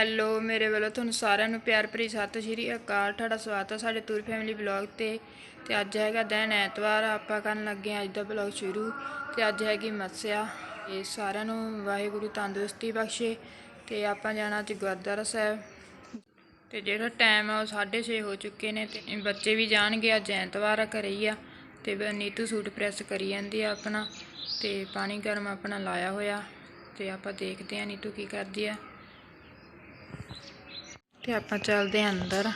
Hello, ਮੇਰੇ ਵੱਲੋਂ ਤੁਹਾਨੂੰ ਸਾਰਿਆਂ ਨੂੰ ਪਿਆਰ ਭਰੀ ਸਤਿ ਸ਼੍ਰੀ ਅਕਾਲ। ਤੁਹਾਡਾ ਸਵਾਗਤ ਹੈ ਸਾਡੇ ਟੂਰ ਫੈਮਿਲੀ ਬਲੌਗ ਤੇ। ਤੇ ਅੱਜ ਹੈਗਾ ਦਿਨ ਐਤਵਾਰ, ਆਪਾਂ ਕਰਨ ਲੱਗੇ ਹਾਂ ਅੱਜ ਦਾ ਬਲੌਗ ਸ਼ੁਰੂ। ਤੇ ਅੱਜ ਹੈਗੀ ਮੱਸਿਆ। ਤੇ ਸਾਰਿਆਂ ਨੂੰ ਵਾਹਿਗੁਰੂ ਤੰਦਰੁਸਤੀ ਬਖਸ਼ੇ। ਤੇ ਆਪਾਂ ਜਾਣਾ ਅੱਜ ਗੁਰਦੁਆਰਾ ਸਾਹਿਬ। ਤੇ ਜਿਹੜਾ ਟਾਈਮ ਆ ਉਹ 6:30 ਹੋ ਚੁੱਕੇ ਨੇ ਤੇ ਬੱਚੇ ਵੀ ਜਾਣਗੇ ਅੱਜ ਐਤਵਾਰ ਆ ਘਰੇ ਹੀ ਆ। ਤੇ ਬ- ਨੀਤੂ ਸੂਟ ਪ੍ਰੈਸ ਕਰੀ ਜਾਂਦੀ ਆ ਆਪਣਾ। ਤੇ ਪਾਣੀ ਗਰਮ ਆਪਣਾ ਲਾਇਆ ਹੋਇਆ। ਤੇ ਆਪਾਂ ਦੇਖਦੇ ਆ ਨੀਤੂ ਕੀ ਕਰਦੀ ਆ। ਤੇ ਆਪਾਂ ਚੱਲਦੇ ਆਂ ਅੰਦਰ।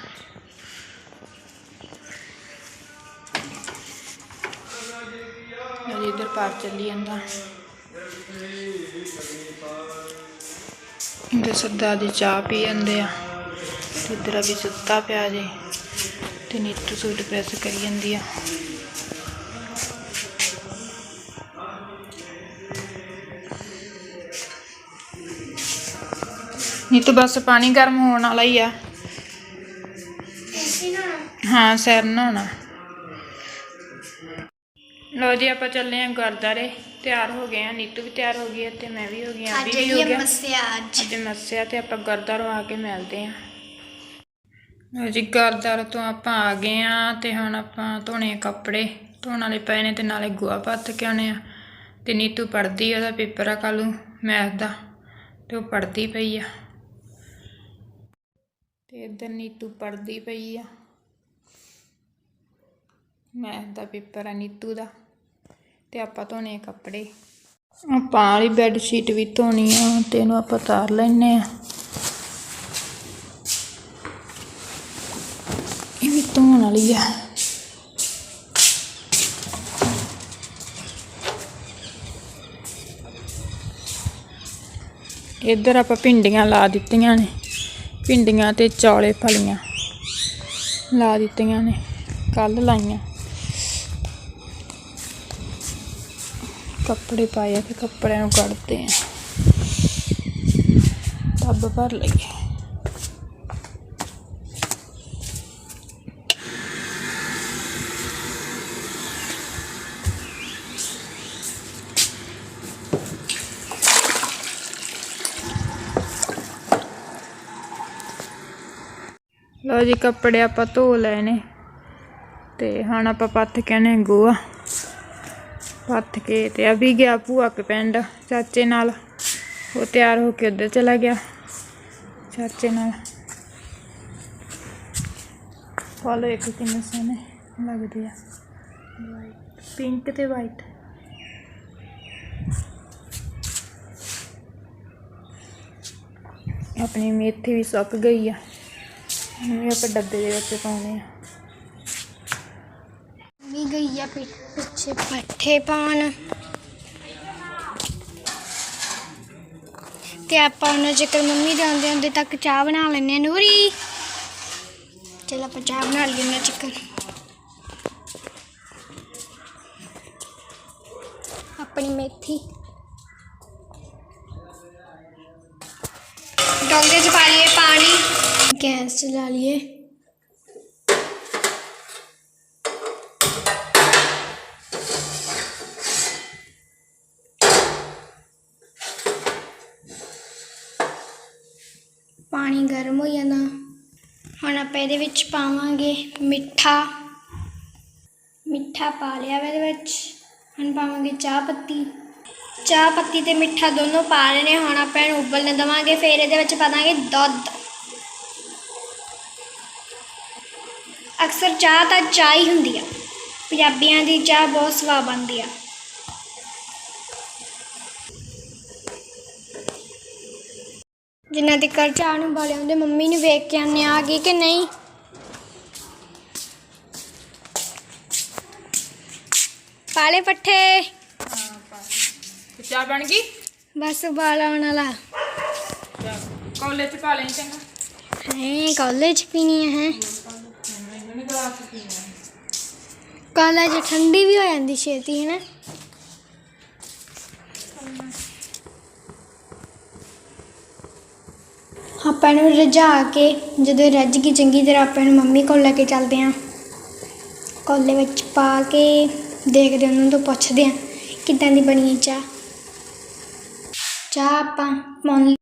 ਅਜੀ ਇਧਰ ਪਾਰ ਚੱਲੀ ਜਾਂਦਾ। ਤੇ ਸਰਦਾਰ ਦੀ ਚਾਹ ਪੀ ਜਾਂਦੇ ਆ। ਤੇ ਇਧਰ ਵੀ ਸੁੱਤਾ ਪਿਆ ਜੇ। ਤੇ ਨੀਤੂ ਸੂਟ ਪ੍ਰੈਸ ਕਰੀ ਜਾਂਦੀ ਆ। ਨੀਤੂ ਬਸ ਪਾਣੀ ਗਰਮ ਹੋਣ ਵਾਲਾ ਹੀ ਆ। ਹਾਂ ਸਿਰ ਨਹਾਉਣਾ। ਲੋ ਜੀ ਆਪਾਂ ਚੱਲੇ ਆਂ ਗੁਰਦਾਰੇ ਤਿਆਰ ਹੋ ਗਏ ਆ ਨੀਤੂ ਵੀ ਤਿਆਰ ਹੋ ਗਈ ਹੈ ਤੇ ਮੈਂ ਵੀ ਹੋ ਗਈ ਆ ਅੱਜ ਵੀ ਹੋ ਗਿਆ। ਮਸਿਆ ਅੱਜ। ਅੱਜ ਮੱਸਿਆ ਤੇ ਆਪਾਂ ਗੁਰਦੁਆਰੋਂ ਆ ਕੇ ਮਿਲਦੇ ਆਂ ਲਓ ਜੀ ਗੁਰਦੁਆਰੇ ਤੋਂ ਆਪਾਂ ਆ ਗਏ ਆ ਤੇ ਹੁਣ ਆਪਾਂ ਧੋਣੇ ਕੱਪੜੇ। ਧੋਣ ਵਾਲੇ ਪਏ ਨੇ ਤੇ ਨਾਲੇ ਗੋਆ ਪੱਤ ਕੇ ਆਉਣੇ ਆ। ਤੇ ਨੀਤੂ ਪੜਦੀ ਉਹਦਾ ਪੇਪਰ ਆ ਕੱਲ੍ਹ ਨੂੰ ਮੈਥ ਦਾ। ਤੇ ਉਹ ਪੜਦੀ ਪਈ ਆ। ਤੇ ਇੱਧਰ ਨੀਤੂ ਪੜਦੀ ਪਈ ਆ। ਮੈਥ ਦਾ ਪੇਪਰ ਆ ਨੀਤੂ ਦਾ ਤੇ ਆਪਾਂ ਧੋਣੇ ਕੱਪੜੇ। ਆਪਾਂ ਵਾਲੀ ਬੈੱਡ ਸ਼ੀਟ ਵੀ ਧੋਣੀ ਆ ਤੇ ਇਹਨੂੰ ਆਪਾਂ ਤਾਰ ਲੈਨੇ ਆ। ਇਹ ਵੀ ਧੋਣ ਵਾਲੀ ਆ। ਇੱਧਰ ਆਪਾਂ ਭਿੰਡੀਆਂ ਲਾ ਦਿੱਤੀਆਂ ਨੇ। ਭਿੰਡੀਆਂ ਤੇ ਚੌਲੇ ਫਲੀਆਂ। ਲਾ ਦਿੱਤੀਆਂ ਨੇ ਕੱਲ ਲਾਈਆਂ। ਕੱਪੜੇ ਪਾਏ ਆ ਤੇ ਕੱਪੜਿਆਂ ਨੂੰ ਕੱਢਦੇ ਆ। ਟੱਬ ਭਰ ਲਈਏ। ਲਓ ਜੀ, ਕੱਪੜੇ ਆਪਾਂ ਧੋ ਲਏ ਨੇ। ਤੇ ਹੁਣ ਆਪਾਂ ਪੱਥ ਕਹਿੰਦੇ ਗੋਆ। ਪੱਥ ਕੇ ਤੇ ਅਭੀ ਗਿਆ ਭੂਆ ਕੇ ਪਿੰਡ, ਚਾਚੇ ਨਾਲ। ਉਹ ਤਿਆਰ ਹੋ ਕੇ ਉੱਧਰ ਚਲਾ ਗਿਆ, ਚਾਚੇ ਨਾਲ। ਫੋਲੋ ਇੱਕ ਕਿੰਨੇ ਸੋਹਣੇ ਲੱਗਦੇ ਆ। ਵਾਈਟ ਪਿੰਕ ਤੇ ਵਾਈਟ। ਆਪਣੀ ਮੇਥੀ ਵੀ ਸੁੱਕ ਗਈ ਆ। ਹੁਣ ਵੀ ਆਪਾਂ ਡੱਬੇ ਦੇ ਵਿੱਚ ਪਾਉਣੇ ਆ। ਵੀ ਗਈ ਆ ਪਿੱਛੇ ਪੱਠੇ ਪਾਉਣ। ਤੇ ਆਪਾਂ ਉਹਨਾਂ ਜੇਕਰ ਮੰਮੀ ਦੇ ਆਉਂਦੇ ਹੁੰਦੇ ਤੱਕ ਚਾਹ ਬਣਾ ਲੈਣੇ ਨੂਰੀ, ਚਲ ਆਪਾਂ ਚਾਹ ਬਣਾ ਲਈਏ ਚੱਕਰ ਆਪਣੀ ਮੇਥੀ। ਗੈਸ ਚਲਾ ਲਈਏ। ਪਾਣੀ ਗਰਮ ਹੋ ਜਾਣਾ। ਹੁਣ ਆਪਾਂ ਇਹਦੇ ਵਿੱਚ ਪਾਵਾਂਗੇ ਮਿੱਠਾ। ਮਿੱਠਾ ਪਾ ਲਿਆ ਵਾ ਇਹਦੇ ਵਿੱਚ। ਹੁਣ ਪਾਵਾਂਗੇ ਚਾਹ ਪੱਤੀ। ਚਾਹ ਪੱਤੀ ਤੇ ਮਿੱਠਾ ਦੋਨੋਂ ਪਾ ਲੈਣੇ ਹੁਣ ਆਪਾਂ ਇਹਨੂੰ ਉਬਲਣ ਦੇਵਾਂਗੇ। ਫਿਰ ਇਹਦੇ ਵਿੱਚ ਪਾ ਦਾਂਗੇ ਦੁੱਧ। ਅਕਸਰ ਚਾਹ ਤਾਂ ਚਾਹ ਹੀ ਹੁੰਦੀ ਆ। ਪੰਜਾਬੀਆਂ ਦੀ ਚਾਹ ਬਹੁਤ ਸਵਾਦ ਬਣਦੀ ਆ। ਜਿਨ੍ਹਾਂ ਦੇ ਘਰ ਚਾਹ ਨੂੰ ਬਾਲੇ ਹੁੰਦੇ ਮੰਮੀ ਨੂੰ ਵੇਖ ਕੇ ਆਨੇ ਆ ਗਈ ਕਿ ਨਹੀਂ? ਪਾਲੇ ਪੱਠੇ। ਚਾਹ ਬਣ ਗਈ? ਬਸ ਉਬਾਲ ਆਉਣ ਵਾਲਾ। ਕਾਲਜ ਚ ਪਾ ਲੈਂ ਚੰਗਾ ਹੈ ਕਾਲਜ ਪੀਣੀ ਹੈ। ਨਹੀਂ ਗਲਾਸ ਪੀਣਾ ਕਾਲਜ ਠੰਡੀ ਵੀ ਹੋ ਜਾਂਦੀ ਛੇਤੀ ਹੈ ਨਾ ਆਪਾਂ ਨੂੰ ਰਝਾ ਕੇ ਜਦੋਂ ਰੱਜ ਗਈ, ਚੰਗੀ ਤਰ੍ਹਾਂ ਆਪਾਂ ਨੂੰ ਮੰਮੀ ਕੋਲ ਲੈ ਕੇ ਚੱਲਦੇ ਹਾਂ। ਕੋਲੇ ਵਿੱਚ ਪਾ ਕੇ ਦੇਖਦੇ ਉਹਨਾਂ ਤੋਂ ਪੁੱਛਦੇ ਹਾਂ, ਕਿੱਦਾਂ ਦੀ ਬਣੀ ਚਾਹ? ਚਾਹ ਆਪਾਂ ਮੁੱਲ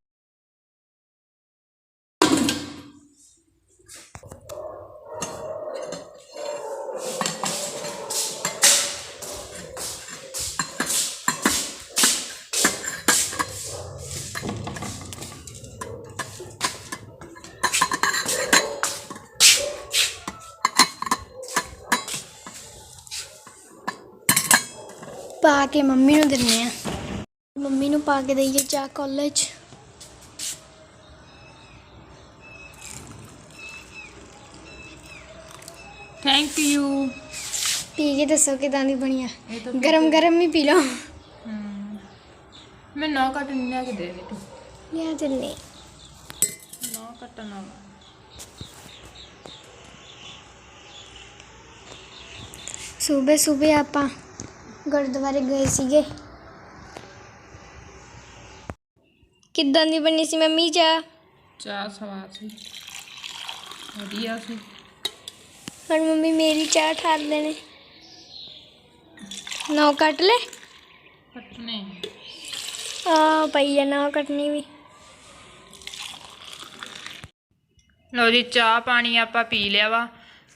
ਪਾ ਕੇ ਮੰਮੀ ਨੂੰ ਦਿੰਨੇ ਆ। ਮੰਮੀ ਨੂੰ ਪਾ ਕੇ ਦਈਏ ਚਾਹ ਕਾਲਜ ਥੈਂਕ ਯੂ ਪੀ ਕੇ ਦੱਸੋ ਕਿਦਾਂ ਦੀ ਬਣੀ ਆ? ਇਹ ਤਾਂ ਗਰਮ ਗਰਮ ਹੀ ਪੀ ਲਓ। ਮੈਂ ਨਾ ਕੱਟ ਨਹੀਂ ਲਿਆ ਕੇ ਦੇ ਦੇ ਤੂੰ ਲਿਆ ਚੱਲੇ ਨਾ ਸਵੇਰੇ ਆਪਾਂ। ਗੁਰਦੁਆਰੇ ਗਏ ਸੀਗੇ। ਕਿੱਦਾਂ ਦੀ ਬਣੀ ਸੀ ਮੰਮੀ ਚਾਹ? ਚਾਹ ਸਵਾਦ ਸੀ। ਵਧੀਆ ਸੀ। ਹੁਣ ਮੰਮੀ ਮੇਰੀ ਚਾਹ ਠਾਰਦੇ ਨੇ ਨੌ ਕੱਟ ਲੈ। ਕੱਟਨੇ ਆ ਪਈ ਆ ਨੌ ਕੱਟਣੀ ਵੀ। ਲਓ ਜੀ ਚਾਹ ਪਾਣੀ ਆਪਾਂ ਪੀ ਲਿਆ ਵਾ।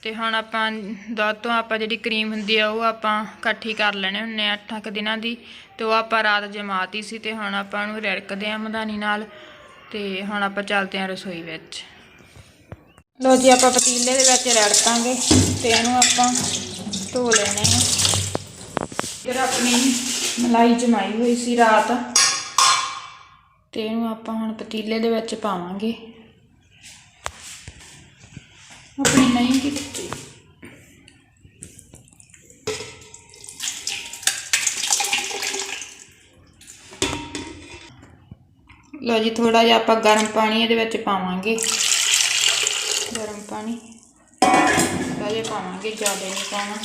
ਤੇ ਹੁਣ ਆਪਾਂ ਦੁੱਧ ਤੋਂ ਆਪਾਂ ਜਿਹੜੀ ਕਰੀਮ ਹੁੰਦੀ ਆ, ਉਹ ਆਪਾਂ ਇਕੱਠੀ ਕਰ ਲੈਣੇ ਹੁੰਨੇ ਆ ਅੱਠਾਂ ਕੁ ਦਿਨਾਂ ਦੀ। ਤੇ ਉਹ ਆਪਾਂ ਰਾਤ ਜਮਾਤੀ ਸੀ ਤੇ ਹੁਣ ਆਪਾਂ ਨੂੰ ਰਿੜਕਦੇ ਆ ਮਧਾਨੀ ਨਾਲ ਤੇ ਹੁਣ ਆਪਾਂ ਚੱਲਦੇ ਆ ਰਸੋਈ ਵਿੱਚ। ਲਓ ਜੀ, ਆਪਾਂ ਪਤੀਲੇ ਦੇ ਵਿੱਚ ਰੜਕਾਂਗੇ ਤੇ ਇਹਨੂੰ ਆਪਾਂ ਧੋ ਲੈਣੇ ਆ। ਫਿਰ ਆਪਣੀ ਮਲਾਈ ਜਮਾਈ ਹੋਈ ਸੀ ਰਾਤ। ਤੇ ਇਹਨੂੰ ਆਪਾਂ ਹੁਣ ਪਤੀਲੇ ਦੇ ਵਿੱਚ ਪਾਵਾਂਗੇ। ਆਪਣੀ ਨਹੀਂ ਕੀਤੀ ਲਓ ਜੀ ਥੋੜਾ ਜਿਹਾ ਆਪਾਂ ਗਰਮ ਪਾਣੀ ਇਹਦੇ ਵਿੱਚ ਪਾਵਾਂਗੇ। ਗਰਮ ਪਾਣੀ। ਥੋੜਾ ਜਿਹਾ ਪਾਵਾਂਗੇ, ਜ਼ਿਆਦਾ ਨਹੀਂ ਪਾਉਣਾ।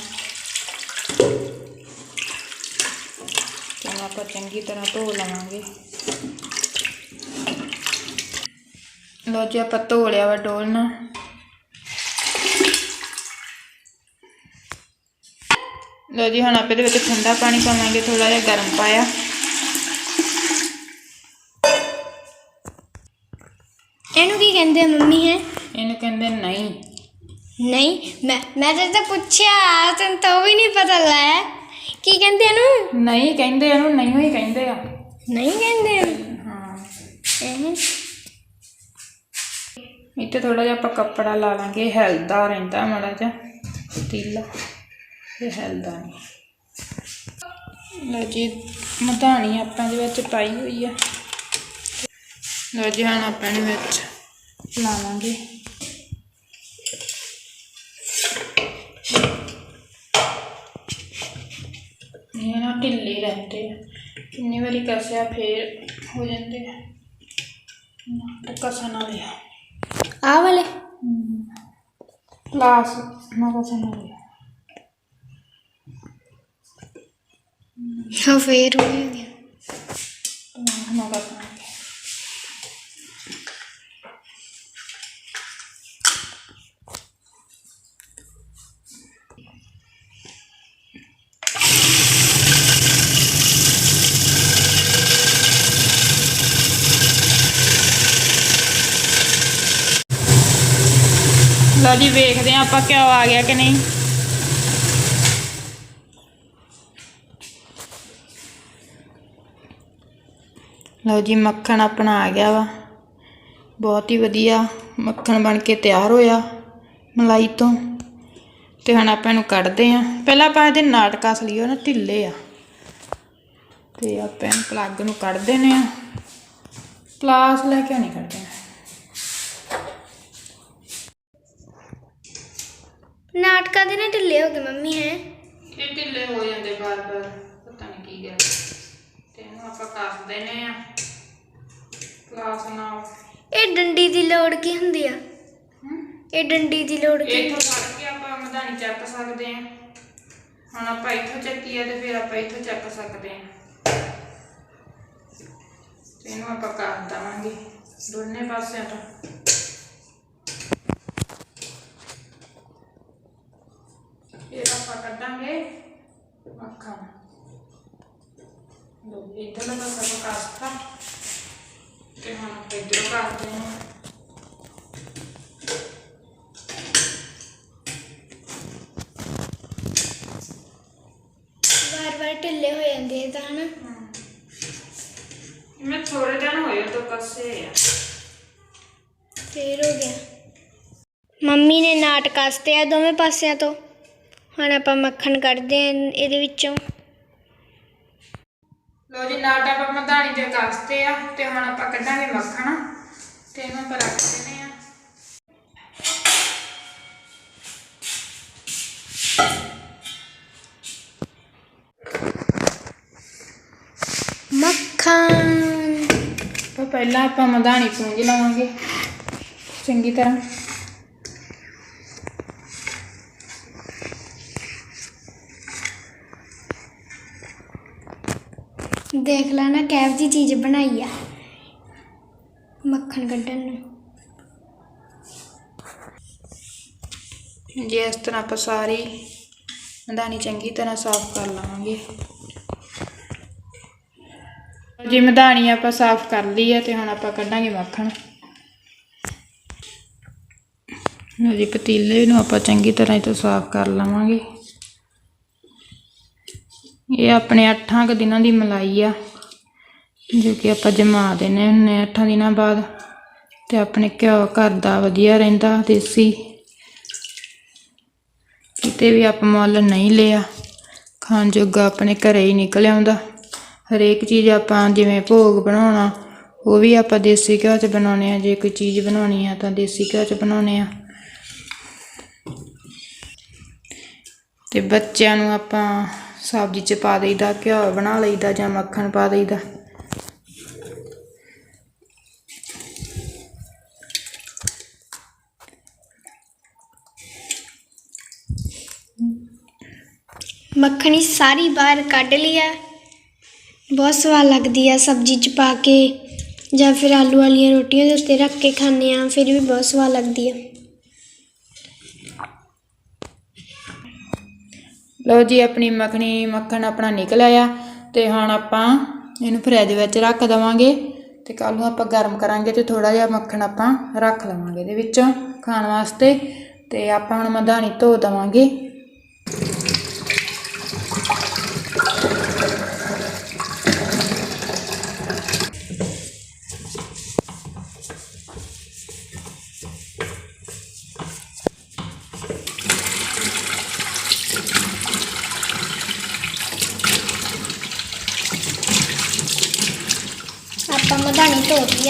ਤੇ ਆਪਾਂ ਚੰਗੀ ਤਰ੍ਹਾਂ ਧੋ ਲਵਾਂਗੇ। ਲਓ ਜੀ, ਆਪਾਂ ਧੋ ਲਿਆ ਵਾ ਡੋਲ ਲਓ ਜੀ ਹੁਣ ਆਪਾਂ ਇਹਦੇ ਵਿੱਚ ਠੰਡਾ ਪਾਣੀ ਪਾਵਾਂਗੇ ਥੋੜਾ ਜਿਹਾ ਗਰਮ ਪਾਇਆ। ਇਹਨੂੰ ਕੀ ਕਹਿੰਦੇ ਆ ਮੰਮੀ ਹੈ? ਇਹਨੂੰ ਕਹਿੰਦੇ ਨਹੀਂ। ਨਹੀਂ? ਮੈਂ ਮੈਂ ਤਾਂ ਤਾਂ ਪੁੱਛਿਆ ਤੈਨੂੰ ਤਾਂ ਉਹ ਵੀ ਨਹੀਂ ਪਤਾ ਲੈ। ਕੀ ਕਹਿੰਦੇ ਇਹਨੂੰ? ਨਹੀਂ ਕਹਿੰਦੇ ਇਹਨੂੰ ਨਹੀਂ ਹੀ ਕਹਿੰਦੇ ਆ। ਨਹੀਂ ਕਹਿੰਦੇ? ਇਹਨੂੰ। ਹਾਂ। ਇਹ? ਇੱਥੇ ਥੋੜਾ ਜਿਹਾ ਆਪਾਂ ਕੱਪੜਾ ਲਾ ਲਾਂਗੇ ਹਿਲਦਾ ਰਹਿੰਦਾ ਮਾੜਾ ਜਿਹਾ ਪਤੀਲਾ। ਇਹ ਹਿਲਦਾ ਨਹੀਂ ਲਓ ਜੀ ਮਧਾਣੀ ਆਪਾਂ ਦੇ ਵਿੱਚ ਪਾਈ ਹੋਈ ਆ। ਲਓ ਜੀ ਹੁਣ ਆਪਾਂ ਇਹਦੇ ਵਿੱਚ ਲਾ ਲਾਂਗੇ ਇਹ ਨਾ ਢਿੱਲੇ ਰਹਿੰਦੇ ਆ। ਕਿੰਨੀ ਵਾਰੀ ਕਸਿਆ ਫੇਰ ਹੋ ਜਾਂਦੇ ਆ। ਨਾ ਕਸਣ ਵਾਲੇ ਆ। ਵਾਲੇ? ਕਲਾਸ ਨਾ ਕਸਣ ਵਾਲੇ ਆ। ਹਾਂ ਫੇਰ ਹੋ ਗਿਆ ਨਾ ਕਸਣ ਵਾਲੇ ਲਓ ਜੀ ਵੇਖਦੇ ਹਾਂ ਆਪਾਂ ਕਿਉਂ ਆ ਗਿਆ ਕਿ ਨਹੀਂ ਲਓ ਜੀ ਮੱਖਣ ਆਪਣਾ ਆ ਗਿਆ ਵਾ। ਬਹੁਤ ਹੀ ਵਧੀਆ ਮੱਖਣ ਬਣ ਕੇ ਤਿਆਰ ਹੋਇਆ ਮਲਾਈ ਤੋਂ। ਤੇ ਹੁਣ ਆਪਾਂ ਇਹਨੂੰ ਕੱਢਦੇ ਆਂ ਪਹਿਲਾਂ ਆਪਾਂ ਇਹਦੇ ਨਾਟਕਾ ਲਿਓ ਨਾ ਢਿੱਲੇ ਆ। ਤੇ ਆਪਾਂ ਇਹਨੂੰ ਪਲੱਗ ਨੂੰ ਕੱਢ ਦੇਣੇ ਆ ਪਲਾਸ ਲੈ ਕੇ ਨਹੀਂ ਕੱਢਦੇ। ਨਾਟਕਾਂ ਦੇ ਨਾ ਢਿੱਲੇ ਹੋ ਗਏ ਮੰਮੀ ਹੈ। ਇਹ ਢਿੱਲੇ ਹੋ ਜਾਂਦੇ ਬਾਰ-ਬਾਰ। ਆਪਾਂ ਕੱਸ ਦੇਣੇ ਆ। ਕਲਾਸ ਨਾਲ। ਇਹ ਡੰਡੀ ਦੀ ਲੋੜ ਕੀ ਹੁੰਦੀ ਆ? ਇਹ ਡੰਡੀ ਦੀ ਲੋੜ ਕੀ? ਇੱਥੋਂ ਫੜ ਕੇ ਆਪਾਂ ਮਧਾਣੀ ਚੱਕ ਸਕਦੇ ਆ। ਹੁਣ ਆਪਾਂ ਇੱਥੋਂ ਚੱਕੀ ਆ ਤੇ ਫਿਰ ਆਪਾਂ ਇੱਥੋਂ ਚੱਕ ਸਕਦੇ ਆ। ਇਹਨੂੰ ਆਪਾਂ ਕਰ ਦਵਾਂਗੇ। ਦੋਨੇ ਪਾਸਿਆਂ ਤੋਂ ਇਹ ਆਪਾਂ ਕੱਢਾਂਗੇ ਅੱਖਾਂ ਲੋ ਕੱਟਤਾ ਤੇ ਹੁਣ ਇਧਰੋਂ ਕਰਦੇ ਹਾਂ। ਵਾਰ ਵਾਰ ਢਿੱਲੇ ਹੋ ਜਾਂਦੇ ਤਾਂ ਹਨਾ? ਮੈਂ ਥੋੜੇ ਦਿਨ ਹੋਏ ਤੋਂ ਕੱਸੇ ਆ। ਫੇਰ ਹੋ ਗਿਆ। ਮੰਮੀ ਨੇ ਨਾਟ ਕਸਤੇ ਆ ਦੋਵੇਂ ਪਾਸਿਆਂ ਤੋਂ। ਹੁਣ ਆਪਾਂ ਮੱਖਣ ਕੱਢਦੇ ਆ ਇਹਦੇ ਵਿੱਚੋਂ। ਲੋ ਜੀ ਨਾਟ ਆਪਾਂ ਮਧਾਣੀ ਦੇ ਕਸਤੇ ਆ ਤੇ ਹੁਣ ਆਪਾਂ ਕੱਢਾਂਗੇ ਮੱਖਣ ਤੇ ਇਹਨੂੰ ਆਪਾਂ ਰੱਖ ਦਿੰਦੇ ਆ ਮੱਖਣ। ਤਾਂ ਪਹਿਲਾਂ ਆਪਾਂ ਮਧਾਣੀ ਪੂੰਝ ਲਵਾਂਗੇ ਚੰਗੀ ਤਰ੍ਹਾਂ। ਦੇਖ ਲੈਣਾ ਨਾ, ਕੈਬ ਦੀ ਚੀਜ਼ ਬਣਾਈ ਆ। ਮੱਖਣ ਕੱਢਣ ਨੂੰ। ਜੇ ਇਸ ਤਰ੍ਹਾਂ ਆਪਾਂ ਸਾਰੀ ਮਧਾਣੀ ਚੰਗੀ ਤਰ੍ਹਾਂ ਸਾਫ਼ ਕਰ ਲਵਾਂਗੇ। ਜੇ ਮਧਾਣੀ ਆਪਾਂ ਸਾਫ਼ ਕਰ ਲਈ ਹੈ ਤੇ ਹੁਣ ਆਪਾਂ ਕੱਢਾਂਗੇ ਮੱਖਣ। ਲਓ ਜੀ, ਪਤੀਲੇ ਨੂੰ ਆਪਾਂ ਚੰਗੀ ਤਰ੍ਹਾਂ ਇਹ ਤੋਂ ਸਾਫ਼ ਕਰ ਲਵਾਂਗੇ। ਇਹ ਆਪਣੇ 8 ਕੁ ਦਿਨਾਂ ਦੀ ਮਲਾਈ ਆ, ਜੋ ਕਿ ਆਪਾਂ ਜਮਾ ਦੇਣੇ ਹੁੰਨੇ 8 ਦਿਨਾਂ ਬਾਅਦ। ਤੇ ਆਪਣੇ ਘਿਓ ਘਰ ਦਾ ਵਧੀਆ ਰਹਿੰਦਾ, ਦੇਸੀ। ਕਿਤੇ ਵੀ ਆਪਾਂ ਮੁੱਲ ਨਹੀਂ ਲਿਆ, ਖਾਣ ਜੋਗਾ ਆਪਣੇ ਘਰੇ ਹੀ ਨਿਕਲ ਆਉਂਦਾ। ਹਰੇਕ ਚੀਜ਼ ਆਪਾਂ ਜਿਵੇਂ ਭੋਗ ਬਣਾਉਣਾ, ਉਹ ਵੀ ਆਪਾਂ ਦੇਸੀ ਘਿਓ 'ਚ ਬਣਾਉਣੇ ਆ। ਜੇ ਕੋਈ ਚੀਜ਼ ਬਣਾਉਣੀ ਆ ਤਾਂ ਦੇਸੀ ਘਿਓ 'ਚ ਬਣਾਉਣੇ ਆ। ਤੇ ਬੱਚਿਆਂ ਨੂੰ ਆਪਾਂ ਸਬਜ਼ੀ 'ਚ ਪਾ ਦੇਈਦਾ, ਘਿਓ ਬਣਾ ਲਈਦਾ ਜਾਂ ਮੱਖਣ ਪਾ ਦੇਈਦਾ। ਮੱਖਣੀ ਸਾਰੀ ਬਾਹਰ ਕੱਢ ਲਿਆ ਬਹੁਤ ਸਵਾਦ ਲੱਗਦੀ ਆ ਸਬਜ਼ੀ ਚ ਪਾ ਕੇ। ਜਾਂ ਫਿਰ ਆਲੂ ਵਾਲੀਆਂ ਰੋਟੀਆਂ ਦੇ ਉੱਤੇ ਰੱਖ ਕੇ ਖਾਂਦੇ ਆ, ਫਿਰ ਵੀ ਬਹੁਤ ਸਵਾਦ ਲੱਗਦੀ ਆ। ਲਓ ਜੀ, ਆਪਣੀ ਮੱਖਣੀ, ਮੱਖਣ ਆਪਣਾ ਨਿਕਲ ਆਇਆ ਤੇ ਹੁਣ ਆਪਾਂ ਇਹਨੂੰ ਫਰਿੱਜ ਵਿੱਚ ਰੱਖ ਦਵਾਂਗੇ ਤੇ ਕੱਲ ਨੂੰ ਆਪਾਂ ਗਰਮ ਕਰਾਂਗੇ ਤੇ ਥੋੜਾ ਜਿਹਾ ਮੱਖਣ ਆਪਾਂ ਰੱਖ ਲਵਾਂਗੇ ਇਹਦੇ ਵਿੱਚੋਂ ਖਾਣ ਵਾਸਤੇ ਤੇ ਆਪਾਂ ਹੁਣ ਮਧਾਣੀ ਧੋ ਦਵਾਂਗੇ ਆਪਾਂ ਧੋ ਧੋਤੀ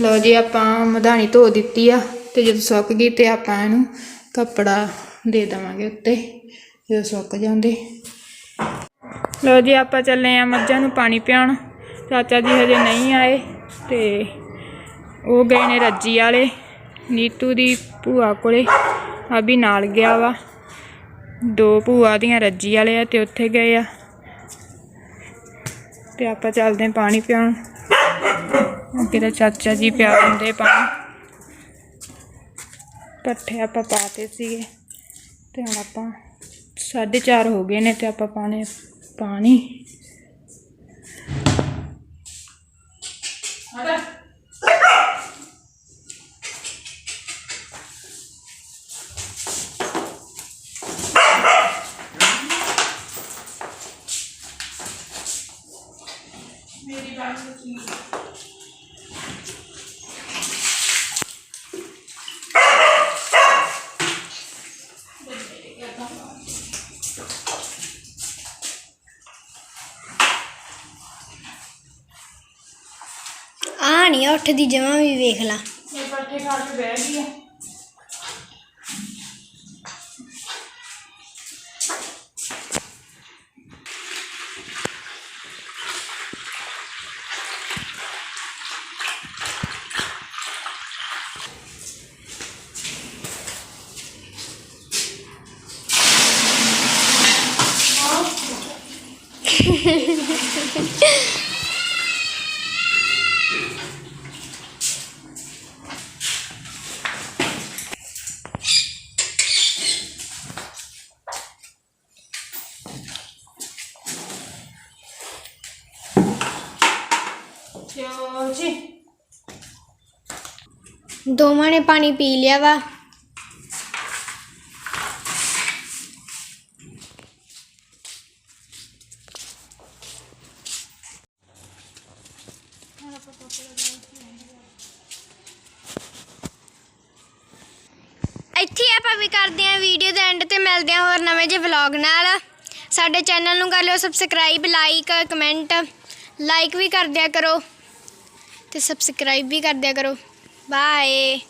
ਲਓ ਜੀ, ਆਪਾਂ ਮਧਾਣੀ ਧੋ ਦਿੱਤੀ ਆ ਤੇ ਜਦੋਂ ਸੁੱਕ ਗਈ ਤੇ ਆਪਾਂ ਇਹਨੂੰ ਕੱਪੜਾ ਦੇ ਦੇਵਾਂਗੇ ਉੱਤੇ, ਜਦੋਂ ਸੁੱਕ ਜਾਂਦੇ। ਲਓ ਜੀ, ਆਪਾਂ ਚੱਲੇ ਆ ਮੱਝਾਂ ਨੂੰ ਪਾਣੀ ਪਿਆਉਣ। ਚਾਚਾ ਜੀ ਹਜੇ ਨਹੀਂ ਆਏ ਤੇ ਉਹ ਗਏ ਨੇ ਰੱਜੀ ਵਾਲੇ, ਨੀਤੂ ਦੀ ਭੂਆ ਕੋਲੇ। ਆ ਵੀ ਨਾਲ ਗਿਆ ਵਾ। ਦੋ ਭੂਆ ਦੀਆਂ ਰੱਜੀ ਵਾਲੇ ਆ ਤੇ ਉੱਥੇ ਗਏ ਆ। ਤੇ ਆਪਾਂ ਚੱਲਦੇ ਆਂ ਪਾਣੀ ਪਿਆਉਣ। ਅੱਗੇ ਤਾਂ ਚਾਚਾ ਜੀ ਪਿਆ ਦਿੰਦੇ ਪਾਣੀ ਪੱਠੇ ਆਪਾਂ ਪਾਤੇ ਸੀਗੇ। ਤੇ ਹੁਣ ਆਪਾਂ 4:30 ਹੋ ਗਏ ਨੇ ਤੇ ਆਪਾਂ ਪਾਣੇ। ਪਾਣੀ ਆ ਨਹੀਂ ਉੱਠਦੀ ਜਮਾਂ ਵੀ ਵੇਖ ਲਾ। ਇਹ ਪੱਠੇ ਖਾ ਕੇ ਬਹਿ ਗਈ ਆ ਚਲੋ ਜੀ ਦੋਵਾਂ ਨੇ ਪਾਣੀ ਪੀ ਲਿਆ ਵਾ। ਇੱਥੇ ਆਪਾਂ ਵੀ ਕਰਦੇ ਆਂ ਵੀਡੀਓ ਦੇ ਐਂਡ ਤੇ ਮਿਲਦੇ ਆਂ ਹੋਰ ਨਵੇਂ ਜਿਹੇ ਵਲੌਗ ਨਾਲ। ਸਾਡੇ ਚੈਨਲ ਨੂੰ ਕਰ ਲਿਓ ਸਬਸਕ੍ਰਾਈਬ ਲਾਈਕ ਕਮੈਂਟ ਲਾਈਕ ਵੀ ਕਰ ਦਿਆ ਕਰੋ ਤੇ ਸਬਸਕ੍ਰਾਈਬ ਵੀ ਕਰ ਦਿਆ ਕਰੋ। Bye.